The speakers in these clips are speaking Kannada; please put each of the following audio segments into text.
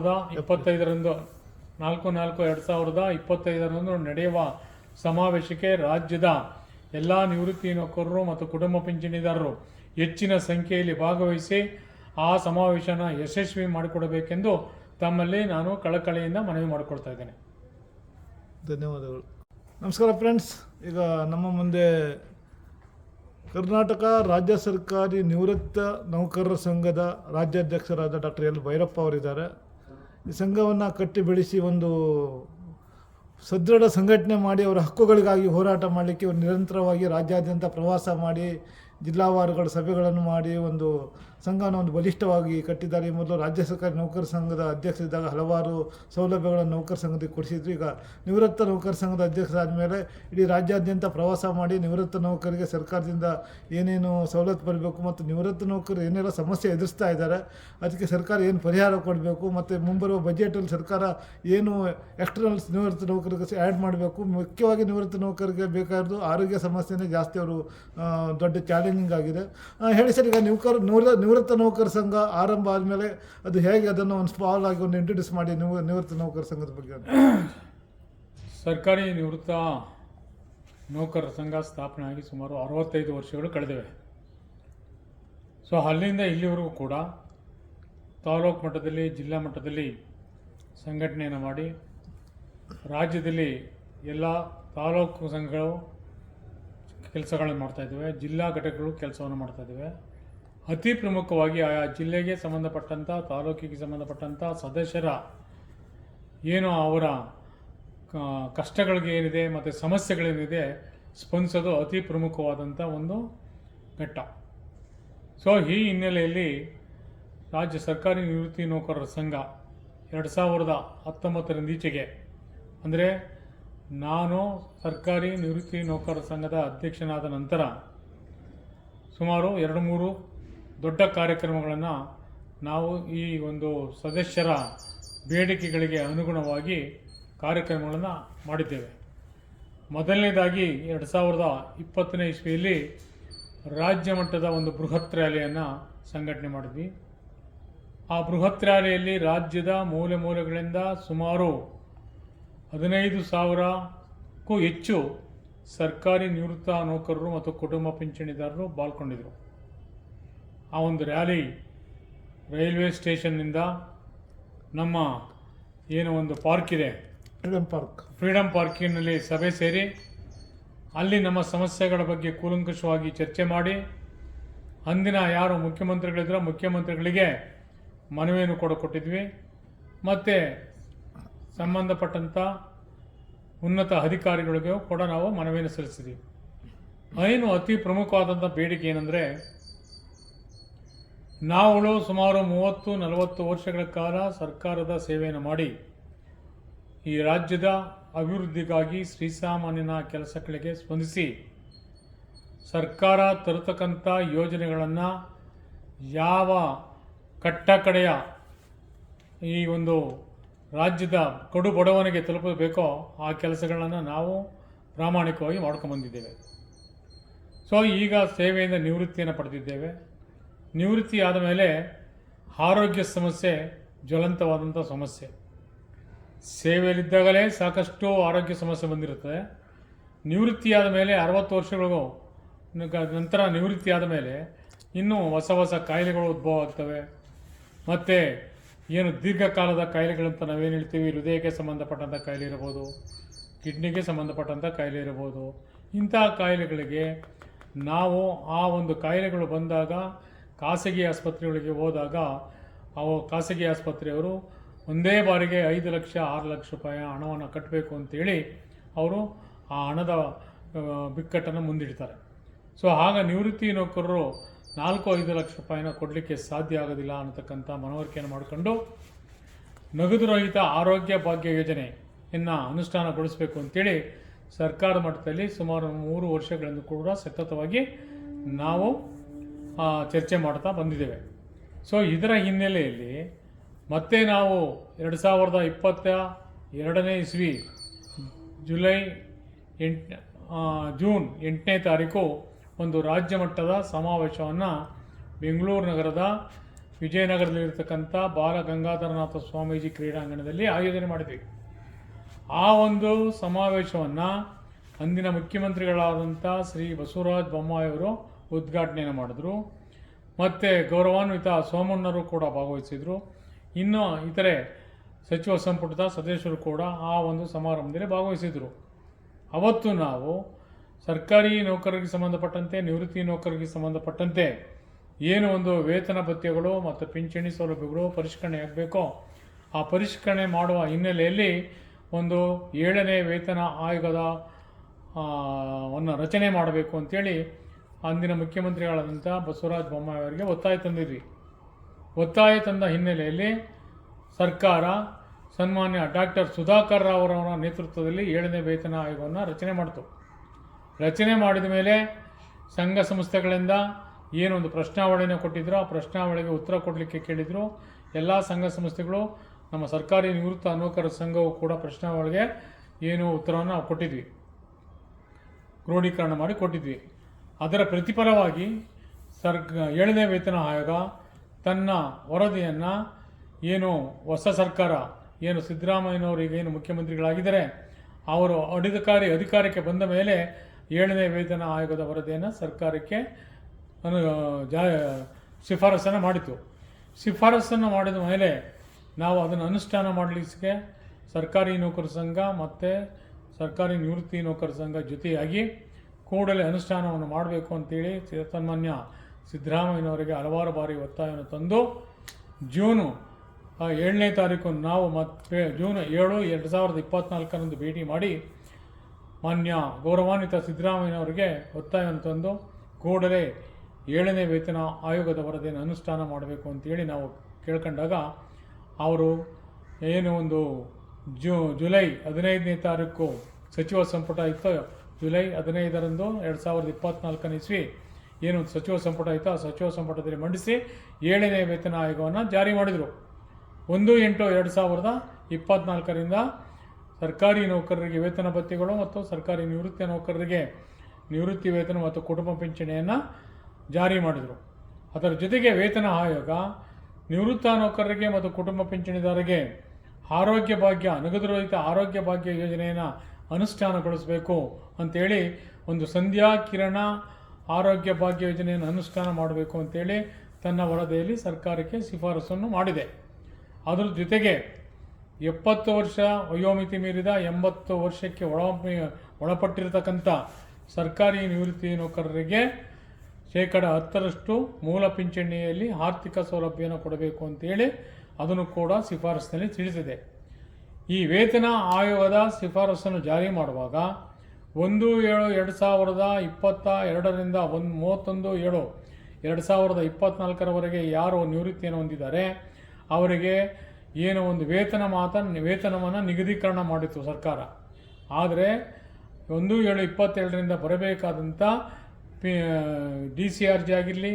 ಸಾವಿರದ ಇಪ್ಪತ್ತೈದರಂದು, ನಾಲ್ಕು ನಾಲ್ಕು ಎರಡು ಸಾವಿರದ ಇಪ್ಪತ್ತೈದರಂದು ನಡೆಯುವ ಸಮಾವೇಶಕ್ಕೆ ರಾಜ್ಯದ ಎಲ್ಲ ನಿವೃತ್ತಿ ನೌಕರರು ಮತ್ತು ಕುಟುಂಬ ಪಿಂಚಣಿದಾರರು ಹೆಚ್ಚಿನ ಸಂಖ್ಯೆಯಲ್ಲಿ ಭಾಗವಹಿಸಿ ಆ ಸಮಾವೇಶನ ಯಶಸ್ವಿ ಮಾಡಿಕೊಡಬೇಕೆಂದು ತಮ್ಮಲ್ಲಿ ನಾನು ಕಳಕಳಿಯಿಂದ ಮನವಿ ಮಾಡಿಕೊಳ್ತಾ ಇದ್ದೇನೆ. ಧನ್ಯವಾದಗಳು. ನಮಸ್ಕಾರ ಫ್ರೆಂಡ್ಸ್, ಈಗ ನಮ್ಮ ಮುಂದೆ ಕರ್ನಾಟಕ ರಾಜ್ಯ ಸರ್ಕಾರಿ ನಿವೃತ್ತ ನೌಕರರ ಸಂಘದ ರಾಜ್ಯಾಧ್ಯಕ್ಷರಾದ ಡಾಕ್ಟರ್ ಎಲ್ ಭೈರಪ್ಪ ಅವರಿದ್ದಾರೆ. ಸಂಘವನ್ನು ಕಟ್ಟಿ ಬೆಳೆಸಿ ಒಂದು ಸದೃಢ ಸಂಘಟನೆ ಮಾಡಿ ಅವರ ಹಕ್ಕುಗಳಿಗಾಗಿ ಹೋರಾಟ ಮಾಡಲಿಕ್ಕೆ ನಿರಂತರವಾಗಿ ರಾಜ್ಯಾದ್ಯಂತ ಪ್ರವಾಸ ಮಾಡಿ ಜಿಲ್ಲಾವಾರುಗಳ ಸಭೆಗಳನ್ನು ಮಾಡಿ ಒಂದು ಒಂದು ಬಲಿಷ್ಠವಾಗಿ ಕಟ್ಟಿದ್ದಾರೆ ಮೊದಲು ರಾಜ್ಯ ಸರ್ಕಾರಿ ನೌಕರ ಸಂಘದ ಅಧ್ಯಕ್ಷರಿದ್ದಾಗ ಹಲವಾರು ಸೌಲಭ್ಯಗಳನ್ನು ನೌಕರ ಸಂಘಕ್ಕೆ ಕೊಡಿಸಿದ್ರು. ಈಗ ನಿವೃತ್ತ ನೌಕರ ಸಂಘದ ಅಧ್ಯಕ್ಷರಾದ ಮೇಲೆ ಇಡೀ ರಾಜ್ಯಾದ್ಯಂತ ಪ್ರವಾಸ ಮಾಡಿ ನಿವೃತ್ತ ನೌಕರಿಗೆ ಸರ್ಕಾರದಿಂದ ಏನೇನು ಸವಲತ್ತು ಬರಬೇಕು ಮತ್ತು ನಿವೃತ್ತ ನೌಕರು ಏನೆಲ್ಲ ಸಮಸ್ಯೆ ಎದುರಿಸ್ತಾ ಇದ್ದಾರೆ, ಅದಕ್ಕೆ ಸರ್ಕಾರ ಏನು ಪರಿಹಾರ ಕೊಡಬೇಕು ಮತ್ತು ಮುಂಬರುವ ಬಜೆಟಲ್ಲಿ ಸರ್ಕಾರ ಏನು ಎಕ್ಸ್ಟರ್ನಲ್ಸ್ ನಿವೃತ್ತ ನೌಕರಿಗೆ ಆ್ಯಡ್ ಮಾಡಬೇಕು. ಮುಖ್ಯವಾಗಿ ನಿವೃತ್ತ ನೌಕರಿಗೆ ಬೇಕಾದ್ದು ಆರೋಗ್ಯ ಸಮಸ್ಯೆನೇ ಜಾಸ್ತಿ ಅವರು ದೊಡ್ಡ ಚಾಲೆಂಜಿಂಗ್ ಆಗಿದೆ. ಹೇಳಿ ಸರ್, ಈಗ ನೌಕರ ನಿವೃ ನಿವೃತ್ತ ನೌಕರ ಸಂಘ ಆರಂಭ ಆದಮೇಲೆ ಅದು ಹೇಗೆ ಅದನ್ನು ಒಂದು ಸ್ಮಾಲ್ ಆಗಿ ಒಂದು ಇಂಟ್ರೊಡ್ಯೂಸ್ ಮಾಡಿ ನಿವ, ನಿವೃತ್ತ ನೌಕರ ಸಂಘದ ಬಗ್ಗೆ. ಸರ್ಕಾರಿ ನಿವೃತ್ತ ನೌಕರರ ಸಂಘ ಸ್ಥಾಪನೆ ಆಗಿ ಸುಮಾರು ಅರವತ್ತೈದು ವರ್ಷಗಳು ಕಳೆದಿವೆ ಸೊ, ಅಲ್ಲಿಂದ ಇಲ್ಲಿವರೆಗೂ ಕೂಡ ತಾಲೂಕು ಮಟ್ಟದಲ್ಲಿ, ಜಿಲ್ಲಾ ಮಟ್ಟದಲ್ಲಿ ಸಂಘಟನೆಯನ್ನು ಮಾಡಿ ರಾಜ್ಯದಲ್ಲಿ ಎಲ್ಲ ತಾಲೂಕು ಸಂಘಗಳು ಕೆಲಸಗಳನ್ನು ಮಾಡ್ತಾಯಿದ್ದೇವೆ ಜಿಲ್ಲಾ ಘಟಕಗಳು ಕೆಲಸವನ್ನು ಮಾಡ್ತಾ ಇದ್ದೇವೆ ಅತಿ ಪ್ರಮುಖವಾಗಿ ಆಯಾ ಜಿಲ್ಲೆಗೆ ಸಂಬಂಧಪಟ್ಟಂಥ ತಾಲೂಕಿಗೆ ಸಂಬಂಧಪಟ್ಟಂಥ ಸದಸ್ಯರ ಏನು ಅವರ ಕಷ್ಟಗಳಿಗೆ ಏನಿದೆ ಮತ್ತು ಸಮಸ್ಯೆಗಳೇನಿದೆ ಸ್ಪಂದಿಸೋದು ಅತಿ ಪ್ರಮುಖವಾದಂಥ ಒಂದು ಘಟ್ಟ. ಸೊ ಈ ಹಿನ್ನೆಲೆಯಲ್ಲಿ ರಾಜ್ಯ ಸರ್ಕಾರಿ ನಿವೃತ್ತಿ ನೌಕರರ ಸಂಘ ಎರಡು ಸಾವಿರದ ಹತ್ತೊಂಬತ್ತರಿಂದ ಈಚೆಗೆ, ಅಂದರೆ ನಾನು ಸರ್ಕಾರಿ ನಿವೃತ್ತಿ ನೌಕರರ ಸಂಘದ ಅಧ್ಯಕ್ಷನಾದ ನಂತರ ಸುಮಾರು ಎರಡು ಮೂರು ದೊಡ್ಡ ಕಾರ್ಯಕ್ರಮಗಳನ್ನು ನಾವು ಈ ಒಂದು ಸದಸ್ಯರ ಬೇಡಿಕೆಗಳಿಗೆ ಅನುಗುಣವಾಗಿ ಕಾರ್ಯಕ್ರಮಗಳನ್ನು ಮಾಡಿದ್ದೇವೆ. ಮೊದಲನೇದಾಗಿ ಎರಡು ಸಾವಿರದ ಇಪ್ಪತ್ತನೇ ಇಸ್ವಿಯಲ್ಲಿ ರಾಜ್ಯ ಮಟ್ಟದ ಒಂದು ಬೃಹತ್ ರ್ಯಾಲಿಯನ್ನು ಸಂಘಟನೆ ಮಾಡಿದ್ವಿ. ಆ ಬೃಹತ್ ರ್ಯಾಲಿಯಲ್ಲಿ ರಾಜ್ಯದ ಮೂಲೆ ಮೂಲೆಗಳಿಂದ ಸುಮಾರು ಹದಿನೈದು ಸಾವಿರಕ್ಕೂ ಹೆಚ್ಚು ಸರ್ಕಾರಿ ನಿವೃತ್ತ ನೌಕರರು ಮತ್ತು ಕುಟುಂಬ ಪಿಂಚಣಿದಾರರು ಪಾಲ್ಗೊಂಡಿದ್ದರು ಆ ಒಂದು ರ್ಯಾಲಿ ರೈಲ್ವೆ ಸ್ಟೇಷನ್ನಿಂದ ನಮ್ಮ ಏನು ಒಂದು ಪಾರ್ಕ್ ಇದೆ. Freedom park. ಫ್ರೀಡಮ್ ಪಾರ್ಕಿನಲ್ಲಿ ಸಭೆ ಸೇರಿ ಅಲ್ಲಿ ನಮ್ಮ ಸಮಸ್ಯೆಗಳ ಬಗ್ಗೆ ಕೂಲಂಕಷವಾಗಿ ಚರ್ಚೆ ಮಾಡಿ ಅಂದಿನ ಯಾರು ಮುಖ್ಯಮಂತ್ರಿಗಳಿದ್ರೋ ಮುಖ್ಯಮಂತ್ರಿಗಳಿಗೆ ಮನವಿಯನ್ನು ಕೂಡ ಕೊಟ್ಟಿದ್ವಿ. ಮತ್ತು ಸಂಬಂಧಪಟ್ಟಂಥ ಉನ್ನತ ಅಧಿಕಾರಿಗಳಿಗೂ ಕೂಡ ನಾವು ಮನವಿಯನ್ನು ಸಲ್ಲಿಸಿದ್ವಿ. ಏನು ಅತಿ ಪ್ರಮುಖವಾದಂಥ ಬೇಡಿಕೆ ಏನಂದರೆ ನಾವುಗಳು ಸುಮಾರು ಮೂವತ್ತು, ನಲವತ್ತು ವರ್ಷಗಳ ಕಾಲ ಸರ್ಕಾರದ ಸೇವೆಯನ್ನು ಮಾಡಿ ಈ ರಾಜ್ಯದ ಅಭಿವೃದ್ಧಿಗಾಗಿ ಶ್ರೀಸಾಮಾನ್ಯನ ಕೆಲಸಗಳಿಗೆ ಸ್ಪಂದಿಸಿ ಸರ್ಕಾರ ತರತಕ್ಕಂಥ ಯೋಜನೆಗಳನ್ನು ಯಾವ ಕಟ್ಟಕಡೆಯ ಈ ಒಂದು ರಾಜ್ಯದ ಕಡು ಬಡವನಿಗೆ ತಲುಪಬೇಕೋ ಆ ಕೆಲಸಗಳನ್ನು ನಾವು ಪ್ರಾಮಾಣಿಕವಾಗಿ ಮಾಡ್ಕೊಂಬಂದಿದ್ದೇವೆ. ಸೊ ಈಗ ಸೇವೆಯಿಂದ ನಿವೃತ್ತಿಯನ್ನು ಪಡೆದಿದ್ದೇವೆ. ನಿವೃತ್ತಿ ಆದ ಮೇಲೆ ಆರೋಗ್ಯ ಸಮಸ್ಯೆ ಜ್ವಲಂತವಾದಂಥ ಸಮಸ್ಯೆ. ಸೇವೆಯಲ್ಲಿದ್ದಾಗಲೇ ಸಾಕಷ್ಟು ಆರೋಗ್ಯ ಸಮಸ್ಯೆ ಬಂದಿರುತ್ತದೆ. ನಿವೃತ್ತಿಯಾದ ಮೇಲೆ ಅರವತ್ತು ವರ್ಷಗಳಿಗೂ ನಂತರ ನಿವೃತ್ತಿಯಾದ ಮೇಲೆ ಇನ್ನೂ ಹೊಸ ಹೊಸ ಕಾಯಿಲೆಗಳು ಉದ್ಭವ ಆಗ್ತವೆ. ಮತ್ತು ಏನು ದೀರ್ಘಕಾಲದ ಕಾಯಿಲೆಗಳಂತ ನಾವೇನು ಹೇಳ್ತೀವಿ? ಹೃದಯಕ್ಕೆ ಸಂಬಂಧಪಟ್ಟಂಥ ಕಾಯಿಲೆ ಇರ್ಬೋದು, ಕಿಡ್ನಿಗೆ ಸಂಬಂಧಪಟ್ಟಂಥ ಕಾಯಿಲೆ ಇರ್ಬೋದು. ಇಂಥ ಕಾಯಿಲೆಗಳಿಗೆ ನಾವು ಆ ಒಂದು ಕಾಯಿಲೆಗಳು ಬಂದಾಗ ಖಾಸಗಿ ಆಸ್ಪತ್ರೆಗಳಿಗೆ ಹೋದಾಗ ಅವು ಖಾಸಗಿ ಆಸ್ಪತ್ರೆಯವರು ಒಂದೇ ಬಾರಿಗೆ ಐದು ಲಕ್ಷ ಆರು ಲಕ್ಷ ರೂಪಾಯಿ ಹಣವನ್ನು ಕಟ್ಟಬೇಕು ಅಂತೇಳಿ ಅವರು ಆ ಹಣದ ಆ, ಬಿಕ್ಕಟ್ಟನ್ನು ಮುಂದಿಡ್ತಾರೆ. ಸೊ ಆಗ ನಿವೃತ್ತಿ ನೌಕರರು ನಾಲ್ಕು ಐದು ಲಕ್ಷ ರೂಪಾಯಿನ ಕೊಡಲಿಕ್ಕೆ ಸಾಧ್ಯ ಆಗೋದಿಲ್ಲ ಅನ್ನತಕ್ಕಂಥ ಮನವರಿಕೆಯನ್ನು ಮಾಡಿಕೊಂಡು ನಗದು ರಹಿತ ಆರೋಗ್ಯ ಭಾಗ್ಯ ಯೋಜನೆಯನ್ನು ಅನುಷ್ಠಾನಗೊಳಿಸಬೇಕು ಅಂತೇಳಿ ಸರ್ಕಾರ ಮಟ್ಟದಲ್ಲಿ ಸುಮಾರು ಮೂರು ವರ್ಷಗಳಿಂದ ಕೂಡ ಸತತವಾಗಿ ನಾವು ಆ, ಚರ್ಚೆ ಮಾಡ್ತಾ ಬಂದಿದ್ದೇವೆ. ಸೊ ಇದರ ಹಿನ್ನೆಲೆಯಲ್ಲಿ ಮತ್ತೆ ನಾವು ಎರಡು ಸಾವಿರದ ಇಪ್ಪತ್ತ ಎರಡನೇ ಇಸ್ವಿ ಜುಲೈ ಎಂಟ್ ಜೂನ್ ಎಂಟನೇ ತಾರೀಕು ಒಂದು ರಾಜ್ಯ ಮಟ್ಟದ ಸಮಾವೇಶವನ್ನು ಬೆಂಗಳೂರು ನಗರದ ವಿಜಯನಗರದಲ್ಲಿರ್ತಕ್ಕಂಥ ಬಾಲ ಗಂಗಾಧರನಾಥ ಸ್ವಾಮೀಜಿ ಕ್ರೀಡಾಂಗಣದಲ್ಲಿ ಆಯೋಜನೆ ಮಾಡಿದ್ವಿ. ಆ ಒಂದು ಸಮಾವೇಶವನ್ನು ಅಂದಿನ ಮುಖ್ಯಮಂತ್ರಿಗಳಾದಂಥ ಶ್ರೀ ಬಸವರಾಜ ಬೊಮ್ಮಾಯಿಯವರು ಉದ್ಘಾಟನೆಯನ್ನು ಮಾಡಿದ್ರು. ಮತ್ತು ಗೌರವಾನ್ವಿತ ಸೋಮಣ್ಣರು ಕೂಡ ಭಾಗವಹಿಸಿದರು. ಇನ್ನು ಇತರೆ ಸಚಿವ ಸಂಪುಟದ ಸದಸ್ಯರು ಕೂಡ ಆ ಒಂದು ಸಮಾರಂಭದಲ್ಲಿ ಭಾಗವಹಿಸಿದರು. ಅವತ್ತು ನಾವು ಸರ್ಕಾರಿ ನೌಕರರಿಗೆ ಸಂಬಂಧಪಟ್ಟಂತೆ, ನಿವೃತ್ತಿ ನೌಕರರಿಗೆ ಸಂಬಂಧಪಟ್ಟಂತೆ ಏನು ಒಂದು ವೇತನ ಭತ್ಯೆಗಳು ಮತ್ತು ಪಿಂಚಣಿ ಸೌಲಭ್ಯಗಳು ಪರಿಷ್ಕರಣೆ ಆಗಬೇಕೋ ಆ ಪರಿಷ್ಕರಣೆ ಮಾಡುವ ಹಿನ್ನೆಲೆಯಲ್ಲಿ ಒಂದು ಏಳನೇ ವೇತನ ಆಯೋಗದ ವನ್ನು ರಚನೆ ಮಾಡಬೇಕು ಅಂತೇಳಿ ಅಂದಿನ ಮುಖ್ಯಮಂತ್ರಿಗಳಾದಂಥ ಬಸವರಾಜ ಬೊಮ್ಮಾಯಿ ಅವರಿಗೆ ಒತ್ತಾಯ ತಂದಿದ್ವಿ. ಒತ್ತಾಯ ತಂದ ಹಿನ್ನೆಲೆಯಲ್ಲಿ ಸರ್ಕಾರ ಸನ್ಮಾನ್ಯ ಡಾಕ್ಟರ್ ಸುಧಾಕರ್ ರಾವ್ ಅವರ ನೇತೃತ್ವದಲ್ಲಿ ಏಳನೇ ವೇತನ ಆಯೋಗವನ್ನು ರಚನೆ ಮಾಡಿತು. ರಚನೆ ಮಾಡಿದ ಮೇಲೆ ಸಂಘ ಸಂಸ್ಥೆಗಳಿಂದ ಏನೊಂದು ಪ್ರಶ್ನಾವಳಿನ ಕೊಟ್ಟಿದ್ರು ಆ ಪ್ರಶ್ನಾವಳಿಗೆ ಉತ್ತರ ಕೊಡಲಿಕ್ಕೆ ಕೇಳಿದರು. ಎಲ್ಲ ಸಂಘ ಸಂಸ್ಥೆಗಳು, ನಮ್ಮ ಸರ್ಕಾರಿ ನಿವೃತ್ತ ನೌಕರರ ಸಂಘವು ಕೂಡ ಪ್ರಶ್ನಾವಳಿಗೆ ಏನು ಉತ್ತರವನ್ನು ಕೊಟ್ಟಿದ್ವಿ. ಕ್ರೋಢೀಕರಣ ಮಾಡಿ ಕೊಟ್ಟಿದ್ವಿ. ಅದರ ಪ್ರತಿಫಲವಾಗಿ ಸರ್ಕ ಏಳನೇ ವೇತನ ಆಯೋಗ ತನ್ನ ವರದಿಯನ್ನು ಏನು ಹೊಸ ಸರ್ಕಾರ, ಏನು ಸಿದ್ದರಾಮಯ್ಯನವರು ಏನು ಮುಖ್ಯಮಂತ್ರಿಗಳಾಗಿದ್ದಾರೆ, ಅವರು ಅಧಿಕಾರಿ, ಅಧಿಕಾರಕ್ಕೆ ಬಂದ ಮೇಲೆ ಏಳನೇ ವೇತನ ಆಯೋಗದ ವರದಿಯನ್ನು ಸರ್ಕಾರಕ್ಕೆ ಜಾ, ಶಿಫಾರಸನ್ನು ಮಾಡಿತು. ಶಿಫಾರಸನ್ನು ಮಾಡಿದ ಮೇಲೆ ನಾವು ಅದನ್ನು ಅನುಷ್ಠಾನ ಮಾಡಲಿಕ್ಕೆ ಸರ್ಕಾರಿ ನೌಕರ ಸಂಘ ಮತ್ತು ಸರ್ಕಾರಿ ನಿವೃತ್ತಿ ನೌಕರ ಸಂಘ ಜೊತೆಯಾಗಿ ಕೂಡಲೇ ಅನುಷ್ಠಾನವನ್ನು ಮಾಡಬೇಕು ಅಂತೇಳಿ ಸನ್ಮಾನ್ಯ ಸಿದ್ದರಾಮಯ್ಯನವರಿಗೆ ಹಲವಾರು ಬಾರಿ ಒತ್ತಾಯವನ್ನು ತಂದು, ಜೂನು ಏಳನೇ ತಾರೀಕು ನಾವು ಮತ್ತೆ, ಜೂನ್ ಏಳು, ಎರಡು ಸಾವಿರದ ಇಪ್ಪತ್ನಾಲ್ಕರಂದು ಭೇಟಿ ಮಾಡಿ ಮಾನ್ಯ ಗೌರವಾನ್ವಿತ ಸಿದ್ದರಾಮಯ್ಯನವರಿಗೆ ಒತ್ತಾಯವನ್ನು ತಂದು, ಕೂಡಲೇ ಏಳನೇ ವೇತನ ಆಯೋಗದ ವರದಿಯನ್ನು ಅನುಷ್ಠಾನ ಮಾಡಬೇಕು ಅಂತೇಳಿ ನಾವು ಕೇಳ್ಕೊಂಡಾಗ ಅವರು ಏನು ಒಂದು ಜೂ, ಜುಲೈ ಹದಿನೈದನೇ ತಾರೀಕು ಸಚಿವ ಸಂಪುಟ ಇತ್ತು ಜುಲೈ ಹದಿನೈದರಂದು ಎರಡು ಸಾವಿರದ ಇಪ್ಪತ್ನಾಲ್ಕನೇ ಇಸ್ವಿ ಏನು ಸಚಿವ ಸಂಪುಟ ಆಯಿತು ಆ ಸಚಿವ ಸಂಪುಟದಲ್ಲಿ ಮಂಡಿಸಿ ಏಳನೇ ವೇತನ ಆಯೋಗವನ್ನು ಜಾರಿ ಮಾಡಿದರು. ಒಂದು ಎಂಟು ಎರಡು ಸಾವಿರದ ಇಪ್ಪತ್ನಾಲ್ಕರಿಂದ ಸರ್ಕಾರಿ ನೌಕರರಿಗೆ ವೇತನ ಭತ್ಯೆಗಳು ಮತ್ತು ಸರ್ಕಾರಿ ನಿವೃತ್ತಿ ನೌಕರರಿಗೆ ನಿವೃತ್ತಿ ವೇತನ ಮತ್ತು ಕುಟುಂಬ ಪಿಂಚಣಿಯನ್ನು ಜಾರಿ ಮಾಡಿದರು. ಅದರ ಜೊತೆಗೆ ವೇತನ ಆಯೋಗ ನಿವೃತ್ತ ನೌಕರರಿಗೆ ಮತ್ತು ಕುಟುಂಬ ಪಿಂಚಣಿದಾರರಿಗೆ ಆರೋಗ್ಯ ಭಾಗ್ಯ ನಗದುರಹಿತ ಆರೋಗ್ಯ ಭಾಗ್ಯ ಯೋಜನೆಯನ್ನು ಅನುಷ್ಠಾನಗೊಳಿಸಬೇಕು ಅಂಥೇಳಿ ಒಂದು ಸಂಧ್ಯಾ ಕಿರಣ ಆರೋಗ್ಯ ಭಾಗ್ಯ ಯೋಜನೆಯನ್ನು ಅನುಷ್ಠಾನ ಮಾಡಬೇಕು ಅಂತೇಳಿ ತನ್ನ ವರದಿಯಲ್ಲಿ ಸರ್ಕಾರಕ್ಕೆ ಶಿಫಾರಸನ್ನು ಮಾಡಿದೆ. ಅದರ ಜೊತೆಗೆ ಎಪ್ಪತ್ತು ವರ್ಷ ವಯೋಮಿತಿ ಮೀರಿದ ಎಂಬತ್ತು ವರ್ಷಕ್ಕೆ ಒಳ ಒಳಪಟ್ಟಿರತಕ್ಕಂಥ ಸರ್ಕಾರಿ ನಿವೃತ್ತಿ ನೌಕರರಿಗೆ ಶೇಕಡ ಹತ್ತರಷ್ಟು ಮೂಲ ಪಿಂಚಣಿಯಲ್ಲಿ ಆರ್ಥಿಕ ಸೌಲಭ್ಯವನ್ನು ಕೊಡಬೇಕು ಅಂತೇಳಿ ಅದನ್ನು ಕೂಡ ಶಿಫಾರಸಿನಲ್ಲಿ ತಿಳಿಸಿದೆ. ಈ ವೇತನ ಆಯೋಗದ ಶಿಫಾರಸನ್ನು ಜಾರಿ ಮಾಡುವಾಗ ಒಂದು ಏಳು ಎರಡು ಸಾವಿರದ ಇಪ್ಪತ್ತ ಎರಡರಿಂದ ಒಂದು ಮೂವತ್ತೊಂದು ಏಳು ಎರಡು ಸಾವಿರದ ಇಪ್ಪತ್ತ್ನಾಲ್ಕರವರೆಗೆ ಯಾರು ನಿವೃತ್ತಿಯನ್ನು ಹೊಂದಿದ್ದಾರೆ, ಅವರಿಗೆ ಏನು ಒಂದು ವೇತನ ಮಾತ ವೇತನವನ್ನು ನಿಗದೀಕರಣ ಮಾಡಿತ್ತು ಸರ್ಕಾರ. ಆದರೆ ಒಂದು ಏಳು ಇಪ್ಪತ್ತೆರಡರಿಂದ ಬರಬೇಕಾದಂಥ P D C R G ಆಗಿರಲಿ,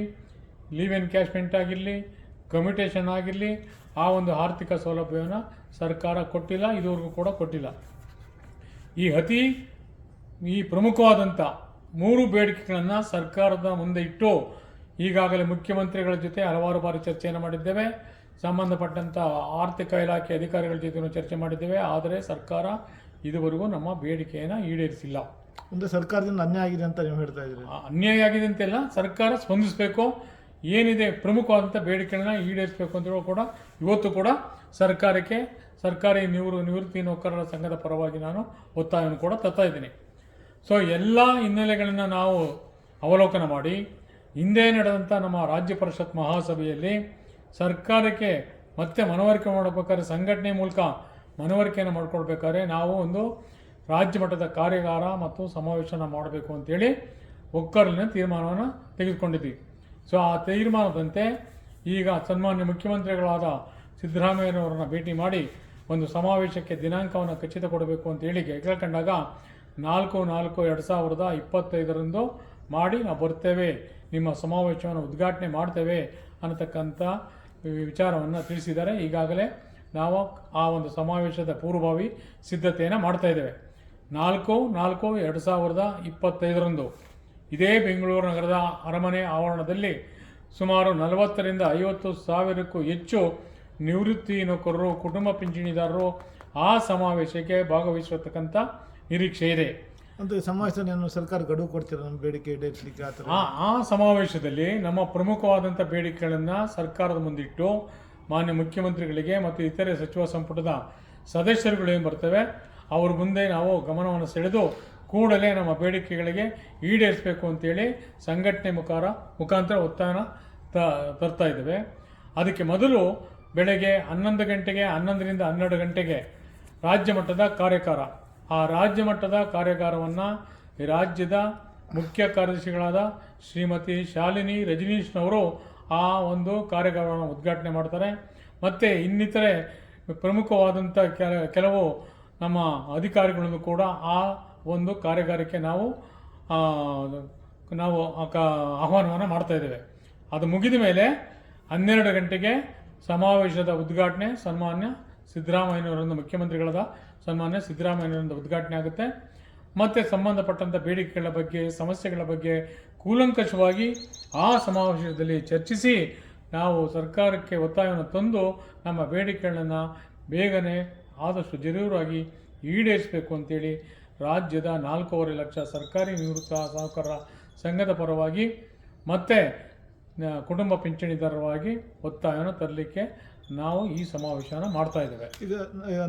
ಲೀವ್ ಎನ್ಕ್ಯಾಶ್ಮೆಂಟ್ ಆಗಿರಲಿ ಕಮ್ಯುಟೇಷನ್ ಆಗಿರಲಿ ಆ ಒಂದು ಆರ್ಥಿಕ ಸೌಲಭ್ಯವನ್ನು ಸರ್ಕಾರ ಕೊಟ್ಟಿಲ್ಲ ಇದುವರೆಗೂ ಕೂಡ ಕೊಟ್ಟಿಲ್ಲ. ಈ ಅತಿ ಈ ಪ್ರಮುಖವಾದಂಥ ಮೂರು ಬೇಡಿಕೆಗಳನ್ನು ಸರ್ಕಾರದ ಮುಂದೆ ಇಟ್ಟು ಈಗಾಗಲೇ ಮುಖ್ಯಮಂತ್ರಿಗಳ ಜೊತೆ ಹಲವಾರು ಬಾರಿ ಚರ್ಚೆಯನ್ನು ಮಾಡಿದ್ದೇವೆ. ಸಂಬಂಧಪಟ್ಟಂಥ ಆರ್ಥಿಕ ಇಲಾಖೆ ಅಧಿಕಾರಿಗಳ ಜೊತೆನೂ ಚರ್ಚೆ ಮಾಡಿದ್ದೇವೆ. ಆದರೆ ಸರ್ಕಾರ ಇದುವರೆಗೂ ನಮ್ಮ ಬೇಡಿಕೆಯನ್ನು ಈಡೇರಿಸಿಲ್ಲ. ಅಂದರೆ ಸರ್ಕಾರದಿಂದ ಅನ್ಯಾಯ ಆಗಿದೆ ಅಂತ ನೀವು ಹೇಳ್ತಾ ಇದ್ದೀರಿ? ಅನ್ಯಾಯ ಆಗಿದೆ ಅಂತೆಲ್ಲ ಸರ್ಕಾರ ಸ್ಪಂದಿಸಬೇಕು. ಏನಿದೆ ಪ್ರಮುಖವಾದಂಥ ಬೇಡಿಕೆಗಳನ್ನ ಈಡೇರಿಸಬೇಕು ಅಂತೇಳಿ ಕೂಡ ಇವತ್ತು ಕೂಡ ಸರ್ಕಾರಕ್ಕೆ, ಸರ್ಕಾರಿ ನಿವೃ ನಿವೃತ್ತಿ ನೌಕರರ ಸಂಘದ ಪರವಾಗಿ ನಾನು ಒತ್ತಾಯವನ್ನು ಕೂಡ ತರ್ತಾ ಇದ್ದೀನಿ. ಸೊ ಎಲ್ಲ ಹಿನ್ನೆಲೆಗಳನ್ನು ನಾವು ಅವಲೋಕನ ಮಾಡಿ, ಹಿಂದೆ ನಡೆದಂಥ ನಮ್ಮ ರಾಜ್ಯ ಪರಿಷತ್ ಮಹಾಸಭೆಯಲ್ಲಿ ಸರ್ಕಾರಕ್ಕೆ ಮತ್ತೆ ಮನವರಿಕೆ ಮಾಡಬೇಕಾದ್ರೆ ಸಂಘಟನೆ ಮೂಲಕ ಮನವರಿಕೆಯನ್ನು ಮಾಡಿಕೊಡ್ಬೇಕಾದ್ರೆ ನಾವು ಒಂದು ರಾಜ್ಯ ಮಟ್ಟದ ಕಾರ್ಯಾಗಾರ ಮತ್ತು ಸಮಾವೇಶನ ಮಾಡಬೇಕು ಅಂತೇಳಿ ಒಕ್ಕರಲ್ಲಿನ ತೀರ್ಮಾನವನ್ನು ತೆಗೆದುಕೊಂಡಿದ್ವಿ. ಸೊ ಆ ತೀರ್ಮಾನದಂತೆ ಈಗ ಸನ್ಮಾನ್ಯ ಮುಖ್ಯಮಂತ್ರಿಗಳಾದ ಸಿದ್ದರಾಮಯ್ಯನವರನ್ನ ಭೇಟಿ ಮಾಡಿ ಒಂದು ಸಮಾವೇಶಕ್ಕೆ ದಿನಾಂಕವನ್ನು ಖಚಿತ ಕೊಡಬೇಕು ಅಂತ ಹೇಳಿ ಕೇಳ್ಕೊಂಡಾಗ ನಾಲ್ಕು ನಾಲ್ಕು ಎರಡು ಸಾವಿರದ ಇಪ್ಪತ್ತೈದರಂದು ಮಾಡಿ ನಾವು ಬರ್ತೇವೆ, ನಿಮ್ಮ ಸಮಾವೇಶವನ್ನು ಉದ್ಘಾಟನೆ ಮಾಡ್ತೇವೆ ಅನ್ನತಕ್ಕಂಥ ವಿಚಾರವನ್ನು ತಿಳಿಸಿದ್ದಾರೆ. ಈಗಾಗಲೇ ನಾವು ಆ ಒಂದು ಸಮಾವೇಶದ ಪೂರ್ವಭಾವಿ ಸಿದ್ಧತೆಯನ್ನು ಮಾಡ್ತಾ ಇದ್ದೇವೆ. ನಾಲ್ಕು ನಾಲ್ಕು ಎರಡು ಸಾವಿರದ ಇಪ್ಪತ್ತೈದರಂದು ಇದೇ ಬೆಂಗಳೂರು ನಗರದ ಅರಮನೆ ಆವರಣದಲ್ಲಿ ಸುಮಾರು ನಲವತ್ತರಿಂದ ಐವತ್ತು ಸಾವಿರಕ್ಕೂ ಹೆಚ್ಚು ನಿವೃತ್ತಿ ನೌಕರರು ಕುಟುಂಬ ಪಿಂಚಣಿದಾರರು ಆ ಸಮಾವೇಶಕ್ಕೆ ಭಾಗವಹಿಸತಕ್ಕಂಥ ನಿರೀಕ್ಷೆ ಇದೆ. ಅಂತ ಸಮಾವೇಶದಲ್ಲಿ ಸರ್ಕಾರ ಗಡುವು ಕೊಡ್ತೀರ ನಮ್ಮ ಬೇಡಿಕೆ ಈಡೇರಿಸಲಿಕ್ಕೆ ಆ ಥರ? ಆ ಆ ಸಮಾವೇಶದಲ್ಲಿ ನಮ್ಮ ಪ್ರಮುಖವಾದಂಥ ಬೇಡಿಕೆಗಳನ್ನು ಸರ್ಕಾರದ ಮುಂದಿಟ್ಟು ಮಾನ್ಯ ಮುಖ್ಯಮಂತ್ರಿಗಳಿಗೆ ಮತ್ತು ಇತರೆ ಸಚಿವ ಸಂಪುಟದ ಸದಸ್ಯರುಗಳು ಏನು ಬರ್ತವೆ ಅವ್ರ ಮುಂದೆ ನಾವು ಗಮನವನ್ನು ಸೆಳೆದು ಕೂಡಲೇ ನಮ್ಮ ಬೇಡಿಕೆಗಳಿಗೆ ಈಡೇರಿಸಬೇಕು ಅಂತೇಳಿ ಸಂಘಟನೆ ಮುಖಾರ ಮುಖಾಂತರ ಒತ್ತಾಯನ ತ, ತರ್ತಾ ಇದ್ದೇವೆ. ಅದಕ್ಕೆ ಮೊದಲು ಬೆಳಗ್ಗೆ ಹನ್ನೊಂದು ಗಂಟೆಗೆ, ಹನ್ನೊಂದರಿಂದ ಹನ್ನೆರಡು ಗಂಟೆಗೆ ರಾಜ್ಯ ಮಟ್ಟದ ಕಾರ್ಯಕಾರ ಆ ರಾಜ್ಯ ಮಟ್ಟದ ಕಾರ್ಯಾಗಾರವನ್ನು ರಾಜ್ಯದ ಮುಖ್ಯ ಕಾರ್ಯದರ್ಶಿಗಳಾದ ಶ್ರೀಮತಿ ಶಾಲಿನಿ ರಜನೀಶ್ನವರು ಆ ಒಂದು ಕಾರ್ಯಾಗಾರವನ್ನು ಉದ್ಘಾಟನೆ ಮಾಡ್ತಾರೆ. ಮತ್ತು ಇನ್ನಿತರೆ ಪ್ರಮುಖವಾದಂಥ ಕೆಲ- ಕೆಲವು ನಮ್ಮ ಅಧಿಕಾರಿಗಳನ್ನು ಕೂಡ ಆ ಒಂದು ಕಾರ್ಯಾಗಾರಕ್ಕೆ ನಾವು ನಾವು ಆಹ್ವಾನವನ್ನು ಮಾಡ್ತಾ ಇದ್ದೇವೆ. ಅದು ಮುಗಿದ ಮೇಲೆ ಹನ್ನೆರಡು ಗಂಟೆಗೆ ಸಮಾವೇಶದ ಉದ್ಘಾಟನೆ ಸನ್ಮಾನ್ಯ ಸಿದ್ದರಾಮಯ್ಯನವರಿಂದ ಮುಖ್ಯಮಂತ್ರಿಗಳಾದ ಸನ್ಮಾನ್ಯ ಸಿದ್ದರಾಮಯ್ಯನವರಿಂದ ಉದ್ಘಾಟನೆ ಆಗುತ್ತೆ. ಮತ್ತು ಸಂಬಂಧಪಟ್ಟಂಥ ಬೇಡಿಕೆಗಳ ಬಗ್ಗೆ, ಸಮಸ್ಯೆಗಳ ಬಗ್ಗೆ ಕೂಲಂಕಷವಾಗಿ ಆ ಸಮಾವೇಶದಲ್ಲಿ ಚರ್ಚಿಸಿ ನಾವು ಸರ್ಕಾರಕ್ಕೆ ಒತ್ತಾಯವನ್ನು ತಂದು ನಮ್ಮ ಬೇಡಿಕೆಗಳನ್ನು ಬೇಗನೆ ಆದಷ್ಟು ಜರೂರಾಗಿ ಈಡೇರಿಸಬೇಕು ಅಂತೇಳಿ ರಾಜ್ಯದ ನಾಲ್ಕೂವರೆ ಲಕ್ಷ ಸರ್ಕಾರಿ ನಿವೃತ್ತ ಸಾಹುಕಾರರ ಸಂಘದ ಪರವಾಗಿ ಮತ್ತು ಕುಟುಂಬ ಪಿಂಚಣಿದಾರವಾಗಿ ಒತ್ತಾಯವನ್ನು ತರಲಿಕ್ಕೆ ನಾವು ಈ ಸಮಾವೇಶವನ್ನು ಮಾಡ್ತಾ ಇದ್ದೇವೆ. ಆ,